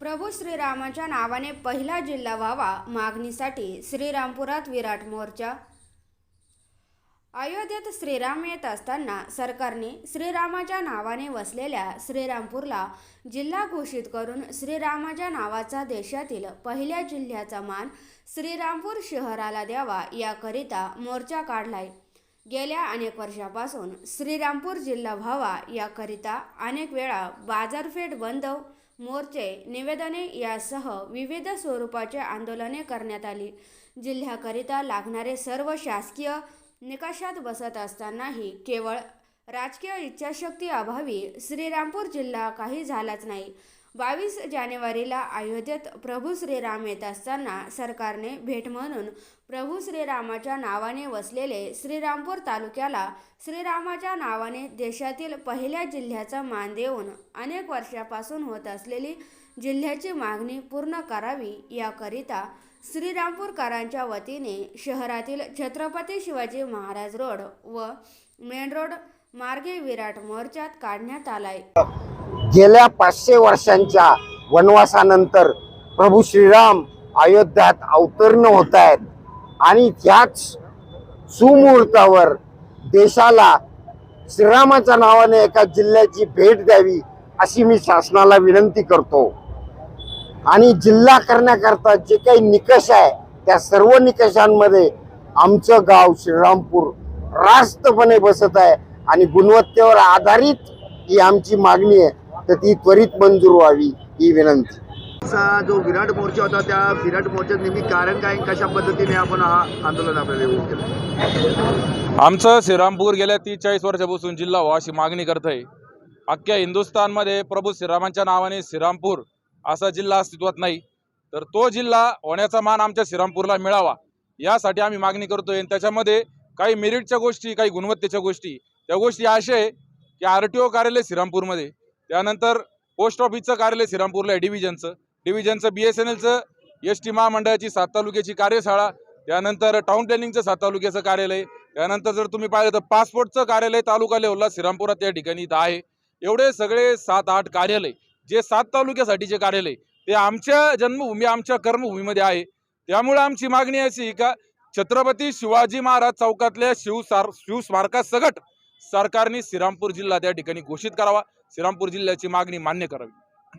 प्रभू श्रीरामाच्या नावाने पहिला जिल्हा व्हावा मागणीसाठी श्रीरामपुरात विराट मोर्चा. अयोध्येत श्रीराम येत असताना सरकारने श्रीरामाच्या नावाने वसलेल्या श्रीरामपूरला जिल्हा घोषित करून श्रीरामाच्या नावाचा देशातील पहिल्या जिल्ह्याचा मान श्रीरामपूर शहराला द्यावा याकरिता मोर्चा काढलाय. गेल्या अनेक वर्षापासून श्रीरामपूर जिल्हा व्हावा याकरिता अनेक वेळा बाजारपेठ बंद मोर्चे निवेदने यासह विविध स्वरूपाचे आंदोलने करण्यात आली. जिल्ह्याकरिता लागणारे सर्व शासकीय निकषात बसत असतानाही केवळ राजकीय इच्छाशक्ती अभावी श्रीरामपूर जिल्हा काही झालाच नाही. बावीस जानेवारीला अयोध्येत प्रभू श्रीराम येत असताना सरकारने भेट म्हणून प्रभू श्रीरामाच्या नावाने वसलेले श्रीरामपूर तालुक्याला श्रीरामाच्या नावाने देशातील पहिल्या जिल्ह्याचा मान देऊन अनेक वर्षापासून होत असलेली जिल्ह्याची मागणी पूर्ण करावी याकरिता श्रीरामपूरकरांच्या वतीने शहरातील छत्रपती शिवाजी महाराज रोड व मेन रोड मार्गे विराट मोर्चात काढण्यात आलाय. गेल्या पाचशे वर्षांच्या वनवासानंतर प्रभू श्रीराम अयोध्यात अवतीर्ण होत आहेत. आणि त्याच सुमुहूर्तावर देशाला श्रीरामाच्या नावाने एका जिल्ह्याची भेट द्यावी अशी मी शासनाला विनंती करतो. आणि जिल्हा करण्याकरता जे काही निकष आहे त्या सर्व निकषांमध्ये आमचं गाव श्रीरामपूर रास्तपणे बसत आहे. आणि गुणवत्तेवर आधारित ही आमची मागणी आहे तर ती त्वरित मंजूर व्हावी ही विनंती. जो विराट मोर्चा होता त्या विराट मोर्चात नेहमी कारण काय कशा पद्धतीने आपण हा आंदोलन आपल्याला आमचं श्रीरामपूर गेल्या तीस चाळीस वर्षापासून जिल्हा व्हा अशी मागणी करत आहे अख्ख्या हिंदुस्थानमध्ये प्रभू श्रीरामांच्या नावाने श्रीरामपूर असा जिल्हा अस्तित्वात नाही. तर तो जिल्हा होण्याचा मान आमच्या श्रीरामपूरला मिळावा यासाठी आम्ही मागणी करतोय. आणि त्याच्यामध्ये काही मेरिटच्या गोष्टी काही गुणवत्तेच्या गोष्टी त्या गोष्टी अशा आहे की आर टी ओ कार्यालय श्रीरामपूरमध्ये. त्यानंतर पोस्ट ऑफिसचं कार्यालय श्रीरामपूरला आहे डिव्हिजनचं डिव्हिजनचं बी एस एन एलचं एस टी महामंडळाची सात तालुक्याची कार्यशाळा. त्यानंतर टाउन प्लॅनिंगचं सात तालुक्याचं कार्यालय. त्यानंतर जर तुम्ही पाहिलं तर पासपोर्टचं कार्यालय तालुका लेवलला श्रीरामपुरात त्या ठिकाणी इथं आहे. एवढे सगळे सात आठ कार्यालय जे सात तालुक्यासाठीचे कार्यालय ते आमच्या जन्मभूमी आमच्या कर्मभूमीमध्ये आहे. त्यामुळे आमची मागणी अशी का छत्रपती शिवाजी महाराज चौकातल्या शिवसार शिवस्मारकासकट सरकारने श्रीरामपूर जिल्हा त्या ठिकाणी घोषित करावा. श्रीरामपूर जिल्ह्याची मागणी मान्य करावी.